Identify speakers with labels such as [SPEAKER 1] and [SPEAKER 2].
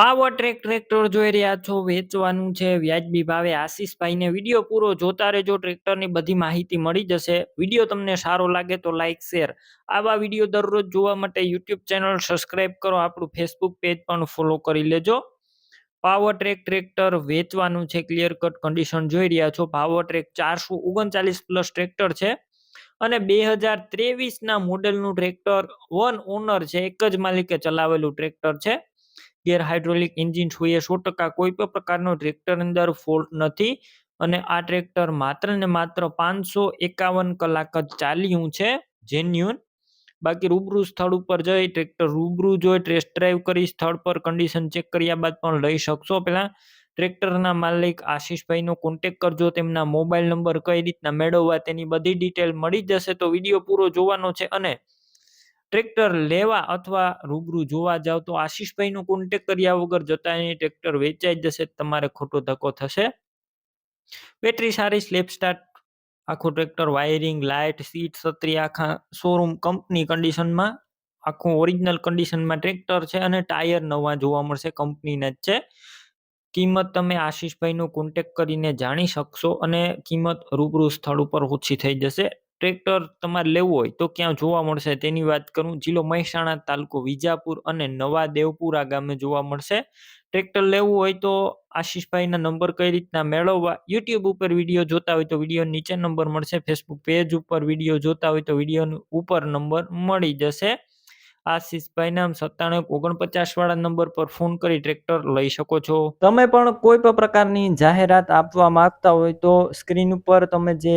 [SPEAKER 1] Power track tractor જોઈ રહ્યા છો, વેચવાનું છે વ્યાજબી ભાવે. આશીષભાઈને વીડિયો પૂરો જોતા રહેજો, ટ્રેક્ટરની બધી માહિતી મળી જશે. વીડિયો તમને સારો લાગે તો લાઇક શેર. આવા વીડિયો દરરોજ જોવા માટે યુટ્યુબ ચેનલ સબસ્ક્રાઇબ કરો. આપણું ફેસબુક પેજ પણ ફોલો કરી લેજો. પાવર ટ્રેક ટ્રેક્ટર વેચવાનું છે, ક્લિયર કટ કન્ડિશન જોઈ રહ્યા છો. પાવર ટ્રેક ચારસો ઓગણચાલીસ પ્લસ ટ્રેક્ટર છે અને બે હજાર ત્રેવીસના મોડેલનું ટ્રેક્ટર વન ઓનર છે. એક જ માલિકે ચલાવેલું ટ્રેક્ટર છે. ગેર હાઇડ્રોલિક એન્જિન જોઈએ સો ટકા કોઈ પણ પ્રકારનો ટ્રેક્ટર અંદર ફોલ્ટ નથી. અને આ ટ્રેક્ટર માત્ર ને માત્ર પાંચસો એકાવન કલાક જ ચાલ્યું છે જેન્યુન બાકી રૂબરૂ સ્થળ ઉપર જઈ ટ્રેક્ટર રૂબરૂ જોઈ ટેસ્ટ ડ્રાઈવ કરી સ્થળ પર કન્ડિશન ચેક કર્યા બાદ પણ લઈ શકશો. પહેલાં ટ્રેક્ટરના માલિક આશીષભાઈનો કોન્ટેક કરજો, તેમના મોબાઈલ નંબર કઈ રીતના મેળવવા તેની બધી ડિટેલ મળી જશે. તો વીડિયો પૂરો જોવાનો છે અને ટ્રેક્ટર લેવા અથવા રૂબરૂ જોવા જાવ તો આશીષભાઈનો કોન્ટેક કર્યા વગર જતા એની ટ્રેક્ટર વેચાઈ જશે, તમારે ખોટો ધક્કો થશે. બેટરી સારી સ્લેપ સ્ટાર્ટ આખું ટ્રેક્ટર વાયરિંગ લાઇટ સીટ છત્રી, આખા શોરૂમ કંપની કન્ડિશનમાં આખું ઓરિજિનલ કન્ડિશનમાં ટ્રેક્ટર છે અને ટાયર નવા જોવા મળશે કંપનીના જ છે. કિંમત તમે આશીષભાઈનો કોન્ટેક કરીને જાણી શકશો અને કિંમત રૂબરૂ સ્થળ ઉપર ઓછી થઈ જશે. ટ્રેક્ટર તમારે લેવું હોય તો ક્યાં જોવા મળશે? તેની વાત કરું. જિલ્લો મહેસાણા તાલુકો વિજાપુર અને નવા દેવપુરા ગામે જોવા મળશે. ટ્રેક્ટર લેવું હોય તો આશીષભાઈના નંબર કઈ રીતના મેળવવા? યુટ્યુબ ઉપર વીડિયો જોતા હોય તો વીડિયો નીચે નંબર મળશે. ફેસબુક પેજ ઉપર વીડિયો જોતા હોય તો વીડિયો ઉપર નંબર મળી જશે. આશીષભાઈ નામ સત્તાણું ઓગણપચાસ વાળા નંબર પર ફોન કરી ટ્રેક્ટર લઈ શકો છો. તમે પણ કોઈ પણ પ્રકારની જાહેરાત આપવા માંગતા હોય તો સ્ક્રીન ઉપર તમે જે